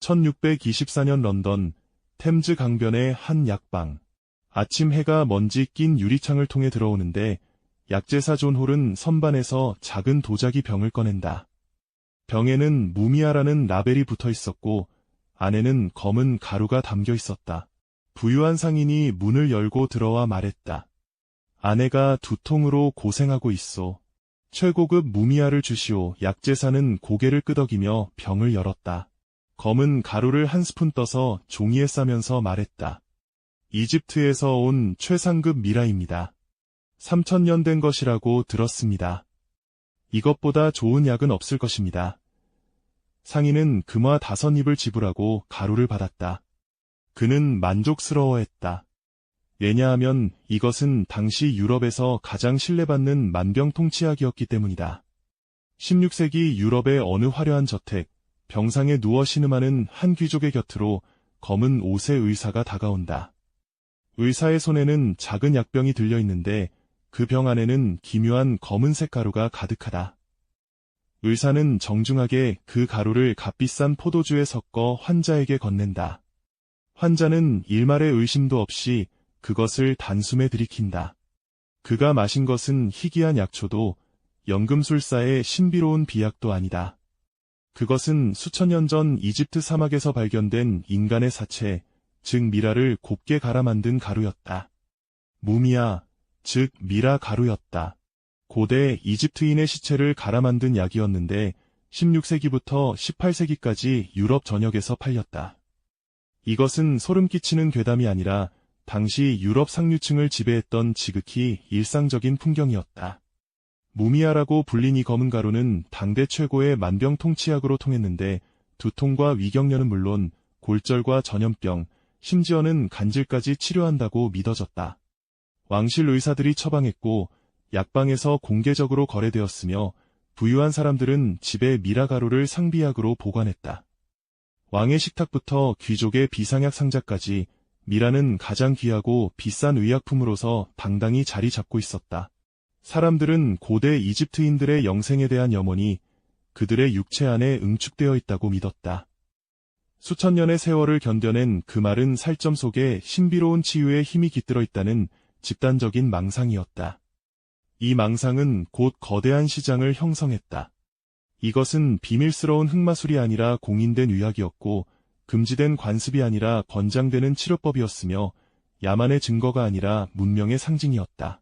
1624년 런던 템즈 강변의 한 약방. 아침 해가 먼지 낀 유리창을 통해 들어오는데 약제사 존 홀은 선반에서 작은 도자기 병을 꺼낸다. 병에는 무미아라는 라벨이 붙어 있었고 안에는 검은 가루가 담겨 있었다. 부유한 상인이 문을 열고 들어와 말했다. 아내가 두통으로 고생하고 있소. 최고급 무미아를 주시오. 약제사는 고개를 끄덕이며 병을 열었다. 검은 가루를 한 스푼 떠서 종이에 싸면서 말했다. 이집트에서 온 최상급 미라입니다. 3천년 된 것이라고 들었습니다. 이것보다 좋은 약은 없을 것입니다. 상인은 금화 다섯 입을 지불하고 가루를 받았다. 그는 만족스러워했다. 왜냐하면 이것은 당시 유럽에서 가장 신뢰받는 만병통치약이었기 때문이다. 16세기 유럽의 어느 화려한 저택, 병상에 누워 신음하는 한 귀족의 곁으로 검은 옷의 의사가 다가온다. 의사의 손에는 작은 약병이 들려 있는데 그 병 안에는 기묘한 검은색 가루가 가득하다. 의사는 정중하게 그 가루를 값비싼 포도주에 섞어 환자에게 건넨다. 환자는 일말의 의심도 없이 그것을 단숨에 들이킨다. 그가 마신 것은 희귀한 약초도 연금술사의 신비로운 비약도 아니다. 그것은 수천 년 전 이집트 사막에서 발견된 인간의 사체, 즉 미라를 곱게 갈아 만든 가루였다. 무미야, 즉 미라 가루였다. 고대 이집트인의 시체를 갈아 만든 약이었는데 16세기부터 18세기까지 유럽 전역에서 팔렸다. 이것은 소름 끼치는 괴담이 아니라 당시 유럽 상류층을 지배했던 지극히 일상적인 풍경이었다. 무미아라고 불린 이 검은 가루는 당대 최고의 만병통치약으로 통했는데 두통과 위경련은 물론 골절과 전염병, 심지어는 간질까지 치료한다고 믿어졌다. 왕실 의사들이 처방했고 약방에서 공개적으로 거래되었으며 부유한 사람들은 집에 미라 가루를 상비약으로 보관했다. 왕의 식탁부터 귀족의 비상약 상자까지 미라는 가장 귀하고 비싼 의약품으로서 당당히 자리 잡고 있었다. 사람들은 고대 이집트인들의 영생에 대한 염원이 그들의 육체 안에 응축되어 있다고 믿었다. 수천 년의 세월을 견뎌낸 그 마른 살점 속에 신비로운 치유의 힘이 깃들어 있다는 집단적인 망상이었다. 이 망상은 곧 거대한 시장을 형성했다. 이것은 비밀스러운 흑마술이 아니라 공인된 의학이었고 금지된 관습이 아니라 권장되는 치료법이었으며 야만의 증거가 아니라 문명의 상징이었다.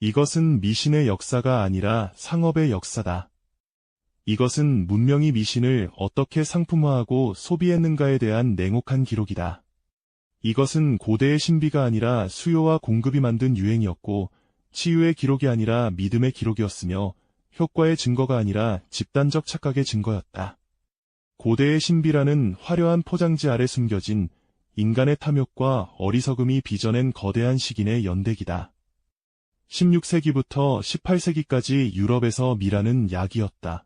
이것은 미신의 역사가 아니라 상업의 역사다. 이것은 문명이 미신을 어떻게 상품화하고 소비했는가에 대한 냉혹한 기록이다. 이것은 고대의 신비가 아니라 수요와 공급이 만든 유행이었고 치유의 기록이 아니라 믿음의 기록이었으며 효과의 증거가 아니라 집단적 착각의 증거였다. 고대의 신비라는 화려한 포장지 아래 숨겨진 인간의 탐욕과 어리석음이 빚어낸 거대한 식인의 연대기다. 16세기부터 18세기까지 유럽에서 미라는 약이었다.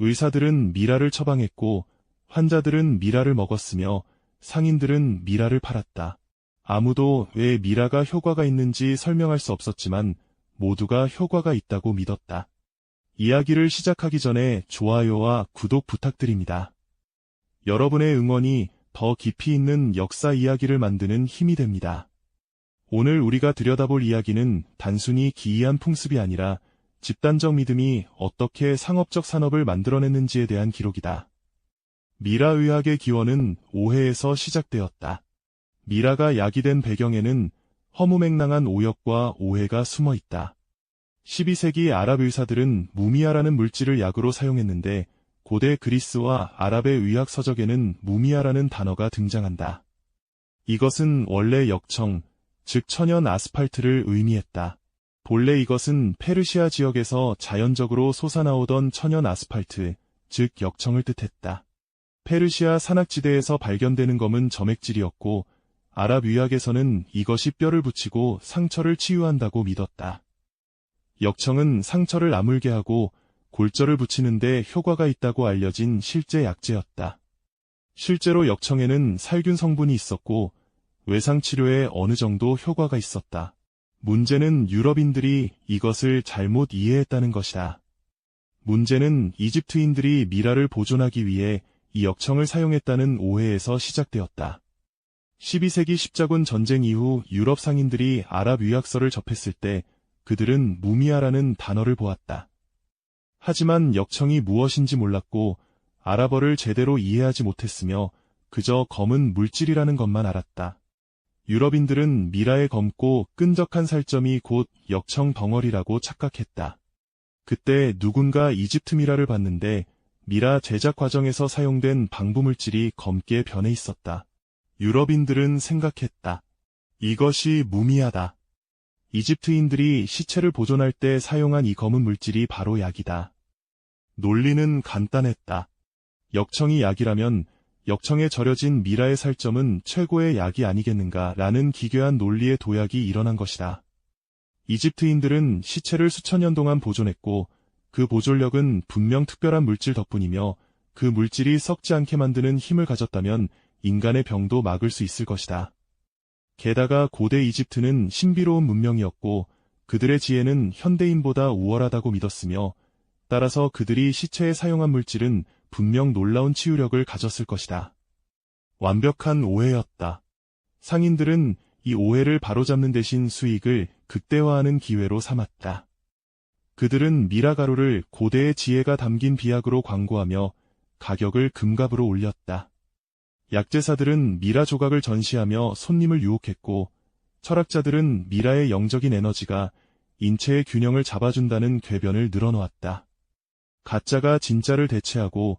의사들은 미라를 처방했고 환자들은 미라를 먹었으며 상인들은 미라를 팔았다. 아무도 왜 미라가 효과가 있는지 설명할 수 없었지만 모두가 효과가 있다고 믿었다. 이야기를 시작하기 전에 좋아요와 구독 부탁드립니다. 여러분의 응원이 더 깊이 있는 역사 이야기를 만드는 힘이 됩니다. 오늘 우리가 들여다볼 이야기는 단순히 기이한 풍습이 아니라 집단적 믿음이 어떻게 상업적 산업을 만들어냈는지에 대한 기록이다. 미라 의학의 기원은 오해에서 시작되었다. 미라가 약이 된 배경에는 허무맹랑한 오역과 오해가 숨어 있다. 12세기 아랍 의사들은 무미아라는 물질을 약으로 사용했는데 고대 그리스와 아랍의 의학 서적에는 무미아라는 단어가 등장한다. 이것은 원래 역청, 즉 천연 아스팔트를 의미했다. 본래 이것은 페르시아 지역에서 자연적으로 솟아나오던 천연 아스팔트, 즉 역청을 뜻했다. 페르시아 산악지대에서 발견되는 검은 점액질이었고 아랍 의학에서는 이것이 뼈를 붙이고 상처를 치유한다고 믿었다. 역청은 상처를 아물게 하고 골절을 붙이는데 효과가 있다고 알려진 실제 약재였다. 실제로 역청에는 살균 성분이 있었고 외상치료에 어느 정도 효과가 있었다. 문제는 유럽인들이 이것을 잘못 이해했다는 것이다. 문제는 이집트인들이 미라를 보존하기 위해 이 역청을 사용했다는 오해에서 시작되었다. 12세기 십자군 전쟁 이후 유럽 상인들이 아랍 유약서를 접했을 때 그들은 무미아라는 단어를 보았다. 하지만 역청이 무엇인지 몰랐고 아랍어를 제대로 이해하지 못했으며 그저 검은 물질이라는 것만 알았다. 유럽인들은 미라에 검고 끈적한 살점이 곧 역청 덩어리라고 착각했다. 그때 누군가 이집트 미라를 봤는데 미라 제작 과정에서 사용된 방부물질이 검게 변해 있었다. 유럽인들은 생각했다. 이것이 무미하다. 이집트인들이 시체를 보존할 때 사용한 이 검은 물질이 바로 약이다. 논리는 간단했다. 역청이 약이라면 역청에 절여진 미라의 살점은 최고의 약이 아니겠는가 라는 기괴한 논리의 도약이 일어난 것이다. 이집트인들은 시체를 수천 년 동안 보존했고 그 보존력은 분명 특별한 물질 덕분이며 그 물질이 썩지 않게 만드는 힘을 가졌다면 인간의 병도 막을 수 있을 것이다. 게다가 고대 이집트는 신비로운 문명이었고 그들의 지혜는 현대인보다 우월하다고 믿었으며 따라서 그들이 시체에 사용한 물질은 분명 놀라운 치유력을 가졌을 것이다. 완벽한 오해였다. 상인들은 이 오해를 바로잡는 대신 수익을 극대화하는 기회로 삼았다. 그들은 미라가루를 고대의 지혜가 담긴 비약으로 광고하며 가격을 금값으로 올렸다. 약제사들은 미라 조각을 전시하며 손님을 유혹했고 철학자들은 미라의 영적인 에너지가 인체의 균형을 잡아준다는 궤변을 늘어놓았다. 가짜가 진짜를 대체하고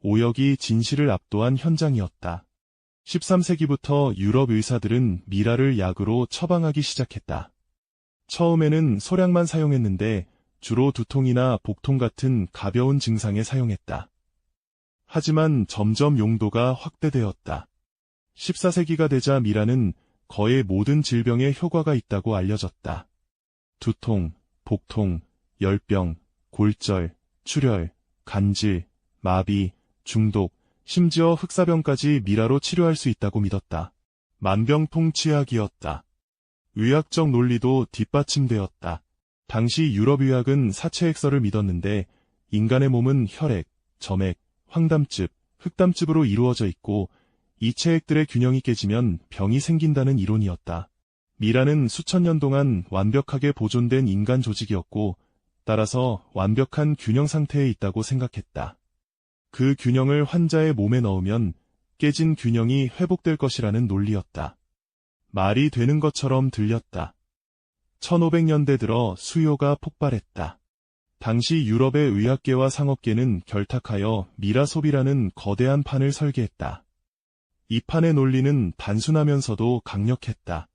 오역이 진실을 압도한 현장이었다. 13세기부터 유럽 의사들은 미라를 약으로 처방하기 시작했다. 처음에는 소량만 사용했는데 주로 두통이나 복통 같은 가벼운 증상에 사용했다. 하지만 점점 용도가 확대되었다. 14세기가 되자 미라는 거의 모든 질병에 효과가 있다고 알려졌다. 두통, 복통, 열병, 골절, 출혈, 간질, 마비, 중독, 심지어 흑사병까지 미라로 치료할 수 있다고 믿었다. 만병통치약이었다. 의학적 논리도 뒷받침되었다. 당시 유럽의학은 사체액설을 믿었는데 인간의 몸은 혈액, 점액, 황담즙, 흑담즙으로 이루어져 있고 이 체액들의 균형이 깨지면 병이 생긴다는 이론이었다. 미라는 수천 년 동안 완벽하게 보존된 인간 조직이었고 따라서 완벽한 균형 상태에 있다고 생각했다. 그 균형을 환자의 몸에 넣으면 깨진 균형이 회복될 것이라는 논리였다. 말이 되는 것처럼 들렸다. 1500년대 들어 수요가 폭발했다. 당시 유럽의 의학계와 상업계는 결탁하여 미라소비라는 거대한 판을 설계했다. 이 판의 논리는 단순하면서도 강력했다.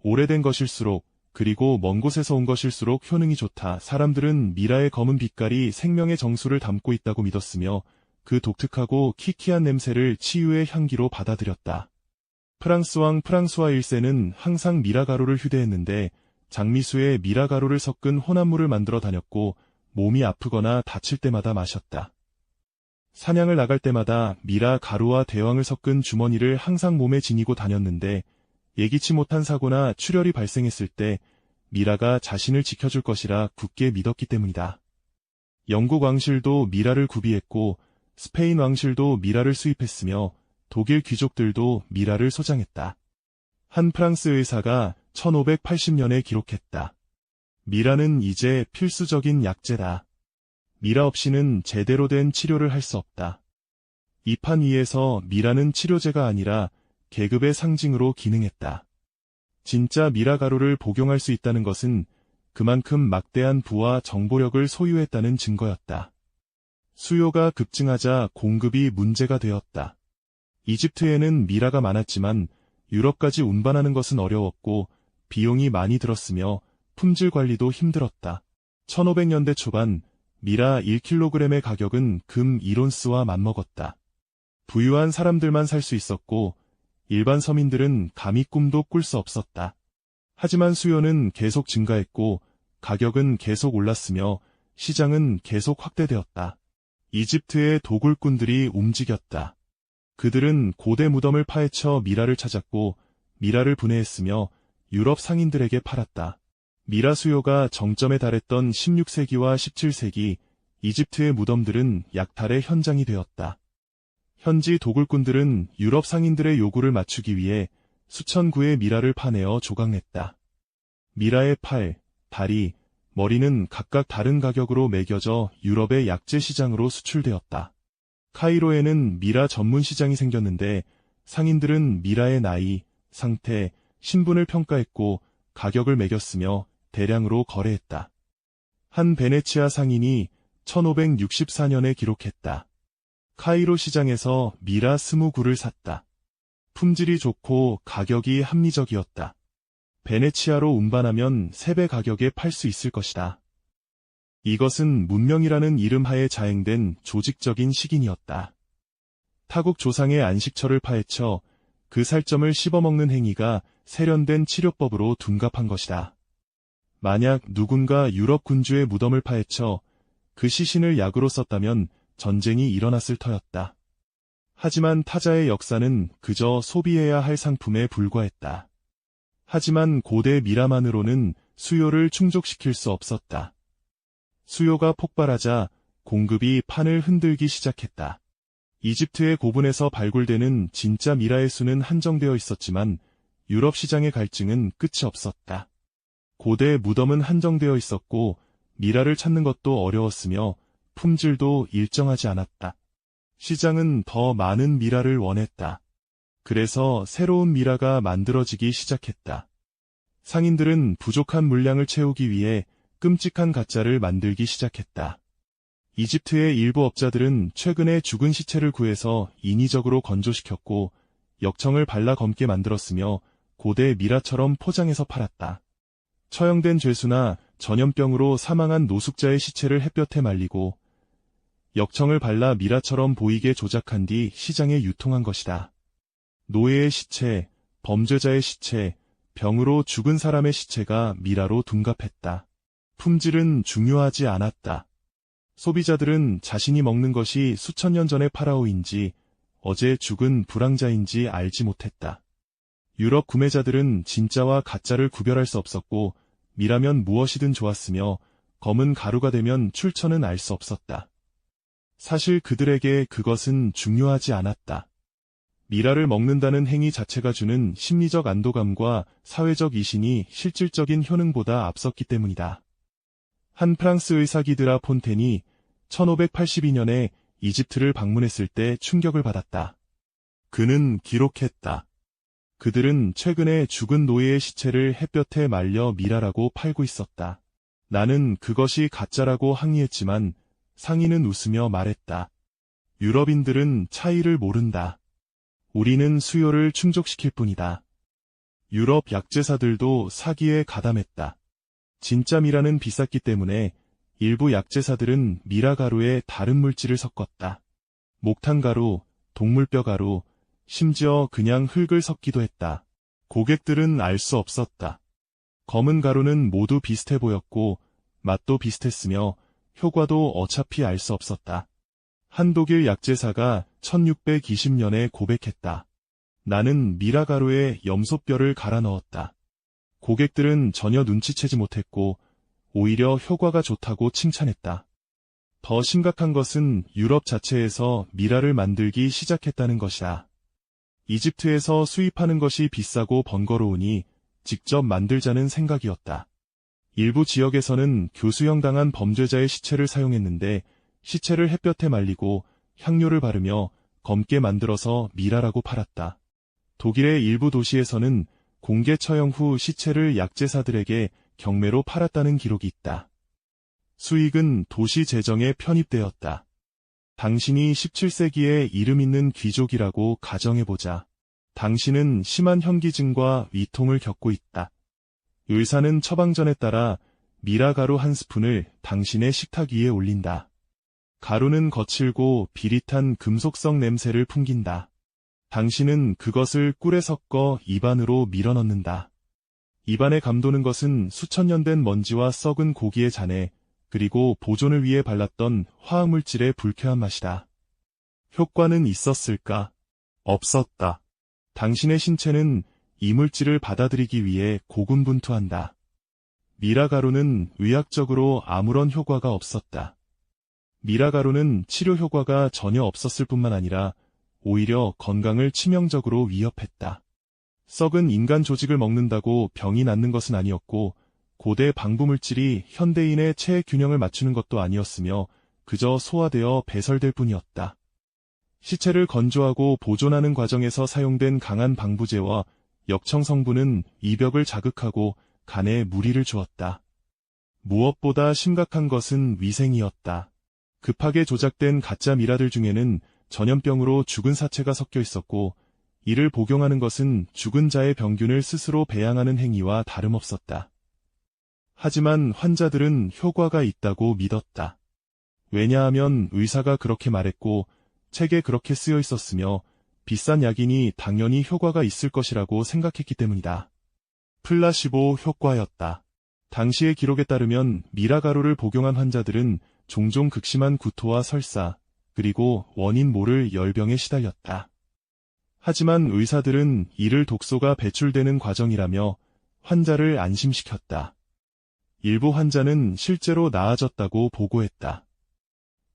오래된 것일수록 그리고 먼 곳에서 온 것일수록 효능이 좋다. 사람들은 미라의 검은 빛깔이 생명의 정수를 담고 있다고 믿었으며 그 독특하고 키키한 냄새를 치유의 향기로 받아들였다. 프랑스 왕 프랑스와 1세는 항상 미라 가루를 휴대했는데 장미수에 미라 가루를 섞은 혼합물을 만들어 다녔고 몸이 아프거나 다칠 때마다 마셨다. 사냥을 나갈 때마다 미라 가루와 대왕을 섞은 주머니를 항상 몸에 지니고 다녔는데 예기치 못한 사고나 출혈이 발생했을 때 미라가 자신을 지켜줄 것이라 굳게 믿었기 때문이다. 영국 왕실도 미라를 구비했고 스페인 왕실도 미라를 수입했으며 독일 귀족들도 미라를 소장했다. 한 프랑스 의사가 1580년에 기록했다. 미라는 이제 필수적인 약재다. 미라 없이는 제대로 된 치료를 할 수 없다. 이 판 위에서 미라는 치료제가 아니라 계급의 상징으로 기능했다. 진짜 미라가루를 복용할 수 있다는 것은 그만큼 막대한 부와 정보력을 소유했다는 증거였다. 수요가 급증하자 공급이 문제가 되었다. 이집트에는 미라가 많았지만 유럽까지 운반하는 것은 어려웠고 비용이 많이 들었으며 품질 관리도 힘들었다. 1500년대 초반 미라 1kg의 가격은 금 1온스와 맞먹었다. 부유한 사람들만 살 수 있었고 일반 서민들은 감히 꿈도 꿀 수 없었다. 하지만 수요는 계속 증가했고 가격은 계속 올랐으며 시장은 계속 확대되었다. 이집트의 도굴꾼들이 움직였다. 그들은 고대 무덤을 파헤쳐 미라를 찾았고 미라를 분해했으며 유럽 상인들에게 팔았다. 미라 수요가 정점에 달했던 16세기와 17세기 이집트의 무덤들은 약탈의 현장이 되었다. 현지 도굴꾼들은 유럽 상인들의 요구를 맞추기 위해 수천 구의 미라를 파내어 조각냈다. 미라의 팔, 다리, 머리는 각각 다른 가격으로 매겨져 유럽의 약재 시장으로 수출되었다. 카이로에는 미라 전문 시장이 생겼는데 상인들은 미라의 나이, 상태, 신분을 평가했고 가격을 매겼으며 대량으로 거래했다. 한 베네치아 상인이 1564년에 기록했다. 카이로 시장에서 미라 20구를 샀다. 품질이 좋고 가격이 합리적이었다. 베네치아로 운반하면 3배 가격에 팔 수 있을 것이다. 이것은 문명이라는 이름 하에 자행된 조직적인 식인이었다. 타국 조상의 안식처를 파헤쳐 그 살점을 씹어먹는 행위가 세련된 치료법으로 둔갑한 것이다. 만약 누군가 유럽 군주의 무덤을 파헤쳐 그 시신을 약으로 썼다면 전쟁이 일어났을 터였다. 하지만 타자의 역사는 그저 소비해야 할 상품에 불과했다. 하지만 고대 미라만으로는 수요를 충족시킬 수 없었다. 수요가 폭발하자 공급이 판을 흔들기 시작했다. 이집트의 고분에서 발굴되는 진짜 미라의 수는 한정되어 있었지만 유럽 시장의 갈증은 끝이 없었다. 고대 무덤은 한정되어 있었고 미라를 찾는 것도 어려웠으며 품질도 일정하지 않았다. 시장은 더 많은 미라를 원했다. 그래서 새로운 미라가 만들어지기 시작했다. 상인들은 부족한 물량을 채우기 위해 끔찍한 가짜를 만들기 시작했다. 이집트의 일부 업자들은 최근에 죽은 시체를 구해서 인위적으로 건조시켰고 역청을 발라 검게 만들었으며 고대 미라처럼 포장해서 팔았다. 처형된 죄수나 전염병으로 사망한 노숙자의 시체를 햇볕에 말리고 역청을 발라 미라처럼 보이게 조작한 뒤 시장에 유통한 것이다. 노예의 시체, 범죄자의 시체, 병으로 죽은 사람의 시체가 미라로 둔갑했다. 품질은 중요하지 않았다. 소비자들은 자신이 먹는 것이 수천 년 전의 파라오인지 어제 죽은 불황자인지 알지 못했다. 유럽 구매자들은 진짜와 가짜를 구별할 수 없었고 미라면 무엇이든 좋았으며 검은 가루가 되면 출처는 알 수 없었다. 사실 그들에게 그것은 중요하지 않았다. 미라를 먹는다는 행위 자체가 주는 심리적 안도감과 사회적 이신이 실질적인 효능보다 앞섰기 때문이다. 한 프랑스 의사 기드라 폰텐이 1582년에 이집트를 방문했을 때 충격을 받았다. 그는 기록했다. 그들은 최근에 죽은 노예의 시체를 햇볕에 말려 미라라고 팔고 있었다. 나는 그것이 가짜라고 항의했지만 상인은 웃으며 말했다. 유럽인들은 차이를 모른다. 우리는 수요를 충족시킬 뿐이다. 유럽 약제사들도 사기에 가담했다. 진짜 미라는 비쌌기 때문에 일부 약제사들은 미라 가루에 다른 물질을 섞었다. 목탕가루, 동물뼈 가루, 심지어 그냥 흙을 섞기도 했다. 고객들은 알 수 없었다. 검은 가루는 모두 비슷해 보였고 맛도 비슷했으며 효과도 어차피 알 수 없었다. 한 독일 약제사가 1620년에 고백했다. 나는 미라가루에 염소뼈를 갈아 넣었다. 고객들은 전혀 눈치채지 못했고 오히려 효과가 좋다고 칭찬했다. 더 심각한 것은 유럽 자체에서 미라를 만들기 시작했다는 것이다. 이집트에서 수입하는 것이 비싸고 번거로우니 직접 만들자는 생각이었다. 일부 지역에서는 교수형 당한 범죄자의 시체를 사용했는데 시체를 햇볕에 말리고 향료를 바르며 검게 만들어서 미라라고 팔았다. 독일의 일부 도시에서는 공개 처형 후 시체를 약제사들에게 경매로 팔았다는 기록이 있다. 수익은 도시 재정에 편입되었다. 당신이 17세기에 이름 있는 귀족이라고 가정해보자. 당신은 심한 현기증과 위통을 겪고 있다. 의사는 처방전에 따라 미라 가루 한 스푼을 당신의 식탁 위에 올린다. 가루는 거칠고 비릿한 금속성 냄새를 풍긴다. 당신은 그것을 꿀에 섞어 입안으로 밀어넣는다. 입안에 감도는 것은 수천 년 된 먼지와 썩은 고기의 잔해, 그리고 보존을 위해 발랐던 화학물질의 불쾌한 맛이다. 효과는 있었을까? 없었다. 당신의 신체는 이물질을 받아들이기 위해 고군분투한다. 미라가루는 의학적으로 아무런 효과가 없었다. 미라가루는 치료 효과가 전혀 없었을 뿐만 아니라 오히려 건강을 치명적으로 위협했다. 썩은 인간 조직을 먹는다고 병이 낫는 것은 아니었고, 고대 방부물질이 현대인의 체액 균형을 맞추는 것도 아니었으며, 그저 소화되어 배설될 뿐이었다. 시체를 건조하고 보존하는 과정에서 사용된 강한 방부제와 역청 성분은 이벽을 자극하고 간에 무리를 주었다. 무엇보다 심각한 것은 위생이었다. 급하게 조작된 가짜 미라들 중에는 전염병으로 죽은 사체가 섞여 있었고, 이를 복용하는 것은 죽은 자의 병균을 스스로 배양하는 행위와 다름없었다. 하지만 환자들은 효과가 있다고 믿었다. 왜냐하면 의사가 그렇게 말했고, 책에 그렇게 쓰여 있었으며, 비싼 약이니 당연히 효과가 있을 것이라고 생각했기 때문이다. 플라시보 효과였다. 당시의 기록에 따르면 미라 가루를 복용한 환자들은 종종 극심한 구토와 설사, 그리고 원인 모를 열병에 시달렸다. 하지만 의사들은 이를 독소가 배출되는 과정이라며 환자를 안심시켰다. 일부 환자는 실제로 나아졌다고 보고했다.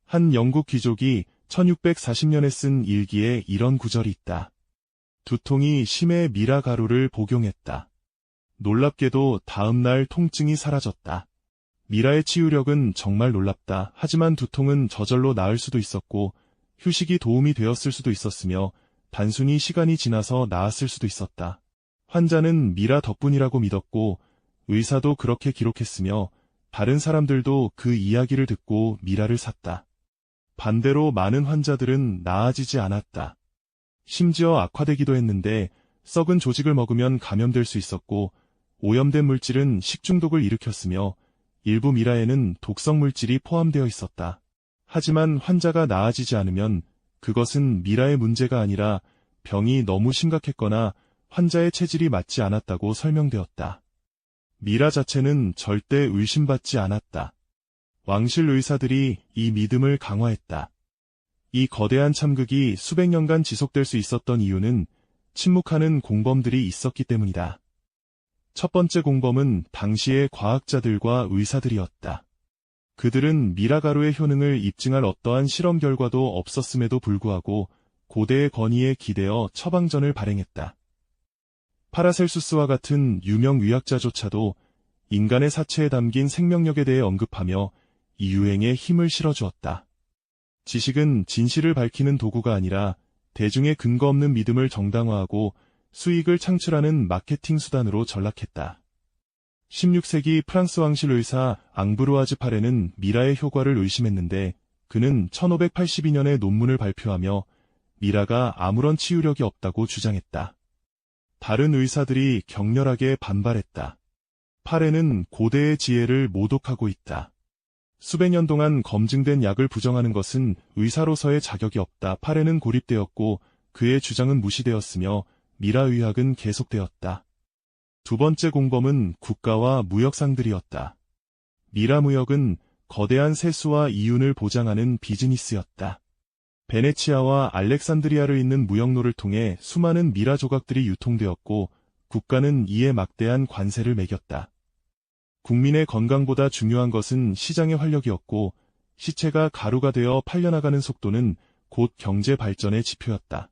한 영국 귀족이 1640년에 쓴 일기에 이런 구절이 있다. 두통이 심해 미라 가루를 복용했다. 놀랍게도 다음날 통증이 사라졌다. 미라의 치유력은 정말 놀랍다. 하지만 두통은 저절로 나을 수도 있었고 휴식이 도움이 되었을 수도 있었으며 단순히 시간이 지나서 나았을 수도 있었다. 환자는 미라 덕분이라고 믿었고 의사도 그렇게 기록했으며 다른 사람들도 그 이야기를 듣고 미라를 샀다. 반대로 많은 환자들은 나아지지 않았다. 심지어 악화되기도 했는데 썩은 조직을 먹으면 감염될 수 있었고 오염된 물질은 식중독을 일으켰으며 일부 미라에는 독성 물질이 포함되어 있었다. 하지만 환자가 나아지지 않으면 그것은 미라의 문제가 아니라 병이 너무 심각했거나 환자의 체질이 맞지 않았다고 설명되었다. 미라 자체는 절대 의심받지 않았다. 왕실 의사들이 이 믿음을 강화했다. 이 거대한 참극이 수백 년간 지속될 수 있었던 이유는 침묵하는 공범들이 있었기 때문이다. 첫 번째 공범은 당시의 과학자들과 의사들이었다. 그들은 미라가루의 효능을 입증할 어떠한 실험 결과도 없었음에도 불구하고 고대의 권위에 기대어 처방전을 발행했다. 파라셀수스와 같은 유명 의학자조차도 인간의 사체에 담긴 생명력에 대해 언급하며 이 유행에 힘을 실어주었다. 지식은 진실을 밝히는 도구가 아니라 대중의 근거 없는 믿음을 정당화하고 수익을 창출하는 마케팅 수단으로 전락했다. 16세기 프랑스 왕실 의사 앙브루아즈 파레는 미라의 효과를 의심했는데 그는 1582년에 논문을 발표하며 미라가 아무런 치유력이 없다고 주장했다. 다른 의사들이 격렬하게 반발했다. 파레는 고대의 지혜를 모독하고 있다. 수백 년 동안 검증된 약을 부정하는 것은 의사로서의 자격이 없다. 파레는 고립되었고 그의 주장은 무시되었으며 미라의학은 계속되었다. 두 번째 공범은 국가와 무역상들이었다. 미라무역은 거대한 세수와 이윤을 보장하는 비즈니스였다. 베네치아와 알렉산드리아를 잇는 무역로를 통해 수많은 미라 조각들이 유통되었고 국가는 이에 막대한 관세를 매겼다. 국민의 건강보다 중요한 것은 시장의 활력이었고 시체가 가루가 되어 팔려나가는 속도는 곧 경제 발전의 지표였다.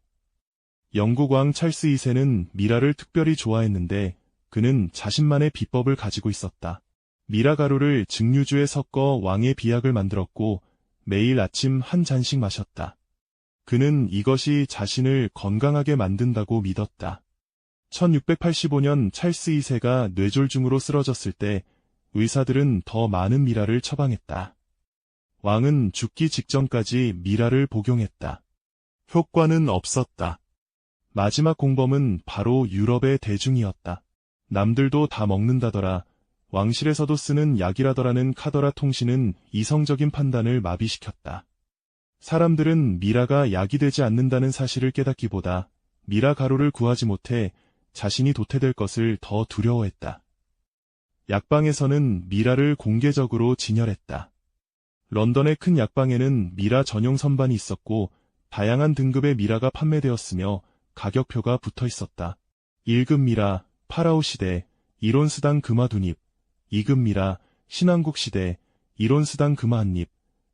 영국 왕 찰스 2세는 미라를 특별히 좋아했는데 그는 자신만의 비법을 가지고 있었다. 미라 가루를 증류주에 섞어 왕의 비약을 만들었고 매일 아침 한 잔씩 마셨다. 그는 이것이 자신을 건강하게 만든다고 믿었다. 1685년 찰스 2세가 뇌졸중으로 쓰러졌을 때 의사들은 더 많은 미라를 처방했다. 왕은 죽기 직전까지 미라를 복용했다. 효과는 없었다. 마지막 공범은 바로 유럽의 대중이었다. 남들도 다 먹는다더라. 왕실에서도 쓰는 약이라더라는 카더라 통신은 이성적인 판단을 마비시켰다. 사람들은 미라가 약이 되지 않는다는 사실을 깨닫기보다 미라 가루를 구하지 못해 자신이 도태될 것을 더 두려워했다. 약방에서는 미라를 공개적으로 진열했다. 런던의 큰 약방에는 미라 전용 선반이 있었고 다양한 등급의 미라가 판매되었으며 가격표가 붙어 있었다. 1급 미라, 파라오 시대, 1온스당 금화 두입, 2급 미라, 신왕국 시대, 1온스당 금화 한입,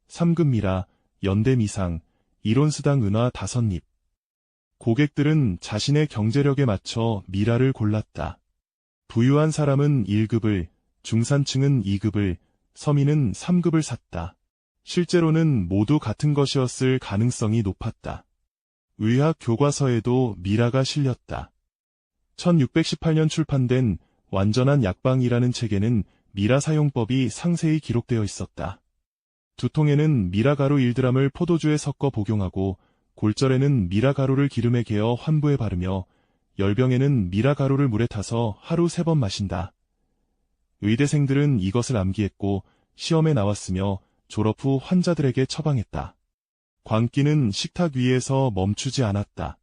3급 미라, 연대 미상, 1온스당 은화 다섯 입, 고객들은 자신의 경제력에 맞춰 미라를 골랐다. 부유한 사람은 1급을, 중산층은 2급을, 서민은 3급을 샀다. 실제로는 모두 같은 것이었을 가능성이 높았다. 의학 교과서에도 미라가 실렸다. 1618년 출판된 완전한 약방이라는 책에는 미라 사용법이 상세히 기록되어 있었다. 두통에는 미라 가루 1드람을 포도주에 섞어 복용하고 골절에는 미라 가루를 기름에 개어 환부에 바르며 열병에는 미라 가루를 물에 타서 하루 세 번 마신다. 의대생들은 이것을 암기했고 시험에 나왔으며 졸업 후 환자들에게 처방했다. 광기는 식탁 위에서 멈추지 않았다.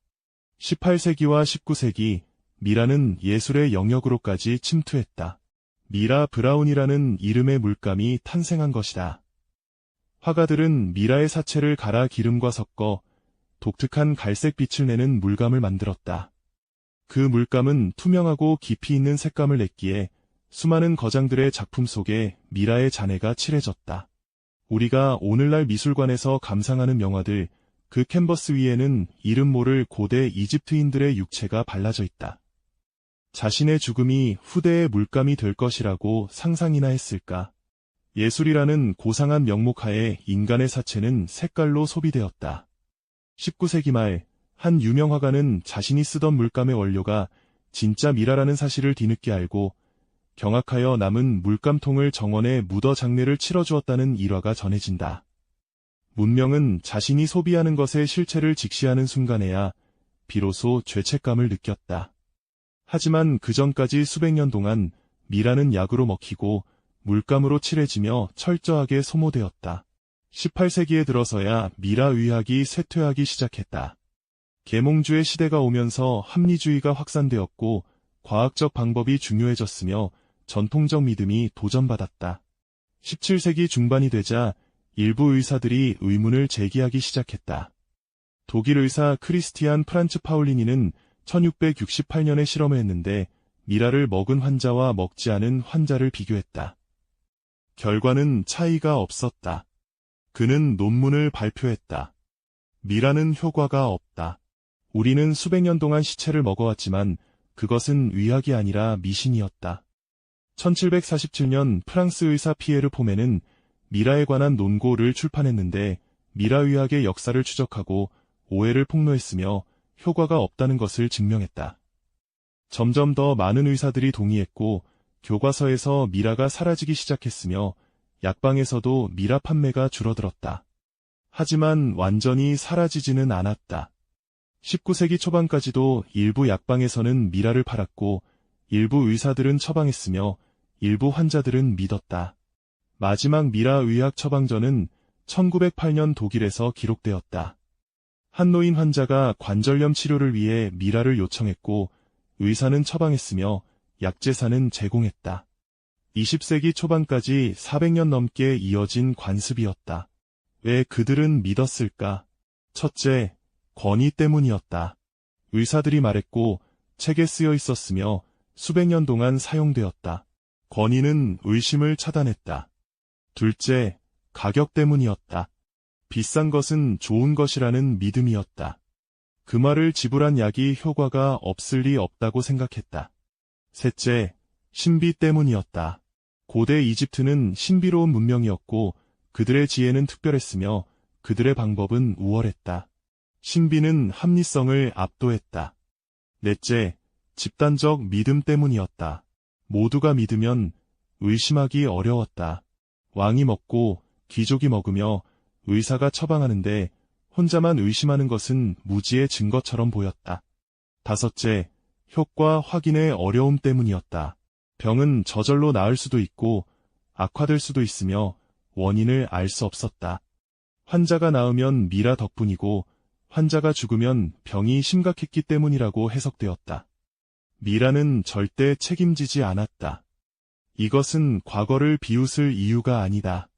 18세기와 19세기 미라는 예술의 영역으로까지 침투했다. 미라 브라운이라는 이름의 물감이 탄생한 것이다. 화가들은 미라의 사체를 갈아 기름과 섞어 독특한 갈색 빛을 내는 물감을 만들었다. 그 물감은 투명하고 깊이 있는 색감을 냈기에 수많은 거장들의 작품 속에 미라의 잔해가 칠해졌다. 우리가 오늘날 미술관에서 감상하는 명화들, 그 캔버스 위에는 이름 모를 고대 이집트인들의 육체가 발라져 있다. 자신의 죽음이 후대의 물감이 될 것이라고 상상이나 했을까? 예술이라는 고상한 명목하에 인간의 사체는 색깔로 소비되었다. 19세기 말, 한 유명 화가는 자신이 쓰던 물감의 원료가 진짜 미라라는 사실을 뒤늦게 알고 경악하여 남은 물감통을 정원에 묻어 장례를 치러주었다는 일화가 전해진다. 문명은 자신이 소비하는 것의 실체를 직시하는 순간에야 비로소 죄책감을 느꼈다. 하지만 그 전까지 수백 년 동안 미라는 약으로 먹히고 물감으로 칠해지며 철저하게 소모되었다. 18세기에 들어서야 미라 의학이 쇠퇴하기 시작했다. 계몽주의 시대가 오면서 합리주의가 확산되었고 과학적 방법이 중요해졌으며 전통적 믿음이 도전받았다. 17세기 중반이 되자 일부 의사들이 의문을 제기하기 시작했다. 독일 의사 크리스티안 프란츠 파울리니는 1668년에 실험을 했는데 미라를 먹은 환자와 먹지 않은 환자를 비교했다. 결과는 차이가 없었다. 그는 논문을 발표했다. 미라는 효과가 없다. 우리는 수백 년 동안 시체를 먹어왔지만 그것은 의학이 아니라 미신이었다. 1747년 프랑스 의사 피에르 포메는 미라에 관한 논고를 출판했는데 미라 의학의 역사를 추적하고 오해를 폭로했으며 효과가 없다는 것을 증명했다. 점점 더 많은 의사들이 동의했고 교과서에서 미라가 사라지기 시작했으며 약방에서도 미라 판매가 줄어들었다. 하지만 완전히 사라지지는 않았다. 19세기 초반까지도 일부 약방에서는 미라를 팔았고 일부 의사들은 처방했으며 일부 환자들은 믿었다. 마지막 미라 의학 처방전은 1908년 독일에서 기록되었다. 한 노인 환자가 관절염 치료를 위해 미라를 요청했고 의사는 처방했으며 약제사는 제공했다. 20세기 초반까지 400년 넘게 이어진 관습이었다. 왜 그들은 믿었을까? 첫째, 권위 때문이었다. 의사들이 말했고 책에 쓰여 있었으며 수백 년 동안 사용되었다. 권위는 의심을 차단했다. 둘째, 가격 때문이었다. 비싼 것은 좋은 것이라는 믿음이었다. 그 말을 지불한 약이 효과가 없을 리 없다고 생각했다. 셋째, 신비 때문이었다. 고대 이집트는 신비로운 문명이었고 그들의 지혜는 특별했으며 그들의 방법은 우월했다. 신비는 합리성을 압도했다. 넷째, 집단적 믿음 때문이었다. 모두가 믿으면 의심하기 어려웠다. 왕이 먹고 귀족이 먹으며 의사가 처방하는데 혼자만 의심하는 것은 무지의 증거처럼 보였다. 다섯째, 효과 확인의 어려움 때문이었다. 병은 저절로 나을 수도 있고 악화될 수도 있으며 원인을 알 수 없었다. 환자가 나으면 미라 덕분이고 환자가 죽으면 병이 심각했기 때문이라고 해석되었다. 미라는 절대 책임지지 않았다. 이것은 과거를 비웃을 이유가 아니다.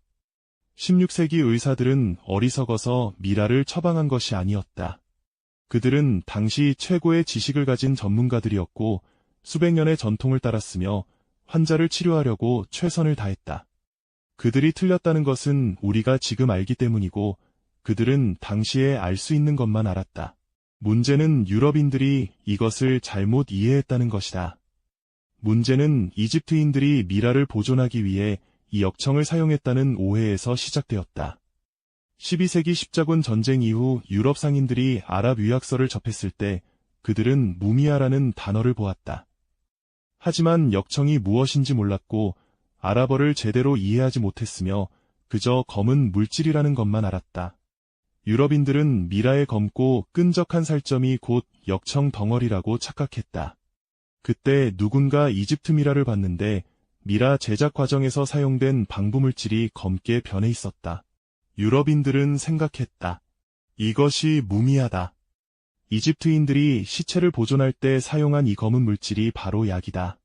16세기 의사들은 어리석어서 미라를 처방한 것이 아니었다. 그들은 당시 최고의 지식을 가진 전문가들이었고 수백 년의 전통을 따랐으며 환자를 치료하려고 최선을 다했다. 그들이 틀렸다는 것은 우리가 지금 알기 때문이고 그들은 당시에 알 수 있는 것만 알았다. 문제는 유럽인들이 이것을 잘못 이해했다는 것이다. 문제는 이집트인들이 미라를 보존하기 위해 이 역청을 사용했다는 오해에서 시작되었다. 12세기 십자군 전쟁 이후 유럽 상인들이 아랍 유약서를 접했을 때 그들은 무미아라는 단어를 보았다. 하지만 역청이 무엇인지 몰랐고 아랍어를 제대로 이해하지 못했으며 그저 검은 물질이라는 것만 알았다. 유럽인들은 미라의 검고 끈적한 살점이 곧 역청 덩어리라고 착각했다. 그때 누군가 이집트 미라를 봤는데 미라 제작 과정에서 사용된 방부 물질이 검게 변해 있었다. 유럽인들은 생각했다. 이것이 무미하다. 이집트인들이 시체를 보존할 때 사용한 이 검은 물질이 바로 약이다.